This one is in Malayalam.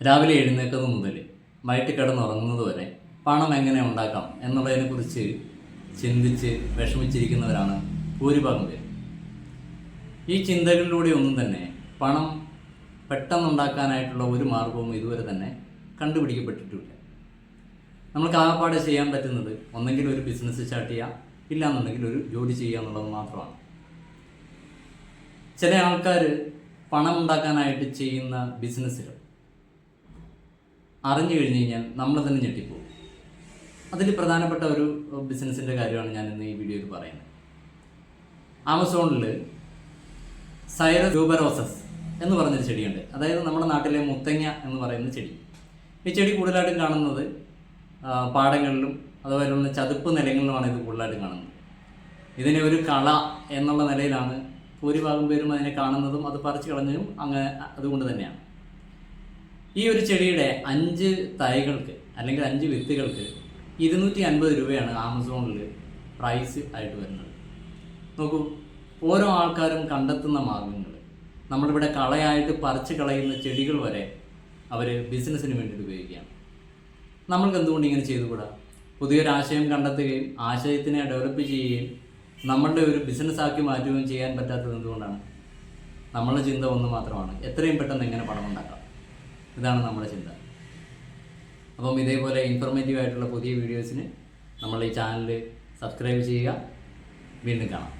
രാവിലെ എഴുന്നേക്കുന്നത് മുതൽ വൈകിട്ട് കിടന്നുറങ്ങുന്നത് വരെ പണം എങ്ങനെ ഉണ്ടാക്കാം എന്നുള്ളതിനെക്കുറിച്ച് ചിന്തിച്ച് വിഷമിച്ചിരിക്കുന്നവരാണ് ഭൂരിഭാഗം പേര്. ഈ ചിന്തകളിലൂടെ ഒന്നും തന്നെ പണം പെട്ടെന്നുണ്ടാക്കാനായിട്ടുള്ള ഒരു മാർഗവും ഇതുവരെ തന്നെ കണ്ടുപിടിക്കപ്പെട്ടിട്ടില്ല. നമ്മൾക്ക് ആകപ്പാടെ ചെയ്യാൻ പറ്റുന്നത് ഒന്നെങ്കിൽ ഒരു ബിസിനസ് സ്റ്റാർട്ട് ചെയ്യാം ഇല്ലാന്നുണ്ടെങ്കിൽ ഒരു ജോലി ചെയ്യുക എന്നുള്ളത് മാത്രമാണ്. ചില ആൾക്കാർ പണം ഉണ്ടാക്കാനായിട്ട് ചെയ്യുന്ന ബിസിനസ്സിൽ അറിഞ്ഞു കഴിഞ്ഞ് കഴിഞ്ഞാൽ നമ്മൾ തന്നെ ഞെട്ടിപ്പോകും അതിൽ പ്രധാനപ്പെട്ട ഒരു ബിസിനസ്സിന്റെ കാര്യമാണ് ഞാൻ ഇന്ന് ഈ വീഡിയോയിൽ പറയുന്നത്. ആമസോണിൽ സൈറ ട്യൂബറോസസ് എന്ന് പറഞ്ഞൊരു ചെടിയുണ്ട്. അതായത് നമ്മുടെ നാട്ടിലെ മുത്തങ്ങ എന്ന് പറയുന്ന ചെടി. ഈ ചെടി കൂടുതലായിട്ടും കാണുന്നത് പാടങ്ങളിലും അതുപോലെയുള്ള ചതുപ്പ് നിലങ്ങളിലുമാണ് ഇത് കൂടുതലായിട്ടും കാണുന്നത്. ഇതിനെ ഒരു കള എന്നുള്ള നിലയിലാണ് ഭൂരിഭാഗം പേരും അതിനെ കാണുന്നതും അത് പറിച്ചു കളഞ്ഞതും അങ്ങനെ അതുകൊണ്ട് തന്നെയാണ്. ഈ ഒരു ചെടിയുടെ അഞ്ച് തൈകൾക്ക് അല്ലെങ്കിൽ അഞ്ച് വിത്തുകൾക്ക് ഇരുന്നൂറ്റി അൻപത് രൂപയാണ് ആമസോണിൽ പ്രൈസ് ആയിട്ട് വരുന്നത്. നോക്കൂ ഓരോ ആൾക്കാരും കണ്ടെത്തുന്ന മാർഗങ്ങൾ നമ്മളിവിടെ കളയായിട്ട് പറിച്ച് കളയുന്ന ചെടികൾ വരെ അവർ ബിസിനസ്സിന് വേണ്ടിയിട്ട് ഉപയോഗിക്കുകയാണ്. നമ്മൾക്ക് എന്തുകൊണ്ട് ഇങ്ങനെ ചെയ്തുകൂടാ പുതിയൊരു ആശയം കണ്ടെത്തുകയും ആശയത്തിനെ ഡെവലപ്പ് ചെയ്യുകയും നമ്മളുടെ ഒരു ബിസിനസ്സാക്കി മാറ്റുകയും ചെയ്യാൻ പറ്റാത്തത് എന്തുകൊണ്ടാണ്? നമ്മളുടെ ചിന്ത ഒന്ന് മാത്രമാണ്. എത്രയും പെട്ടെന്ന് എങ്ങനെ പണം ഉണ്ടാക്കാം ഇതാണ് നമ്മുടെ ചിന്ത. അപ്പം ഇതേപോലെ ഇൻഫോർമേറ്റീവ് ആയിട്ടുള്ള പുതിയ വീഡിയോസിന് നമ്മൾ ഈ ചാനൽ സബ്സ്ക്രൈബ് ചെയ്യുക. വീണ്ടും കാണാം.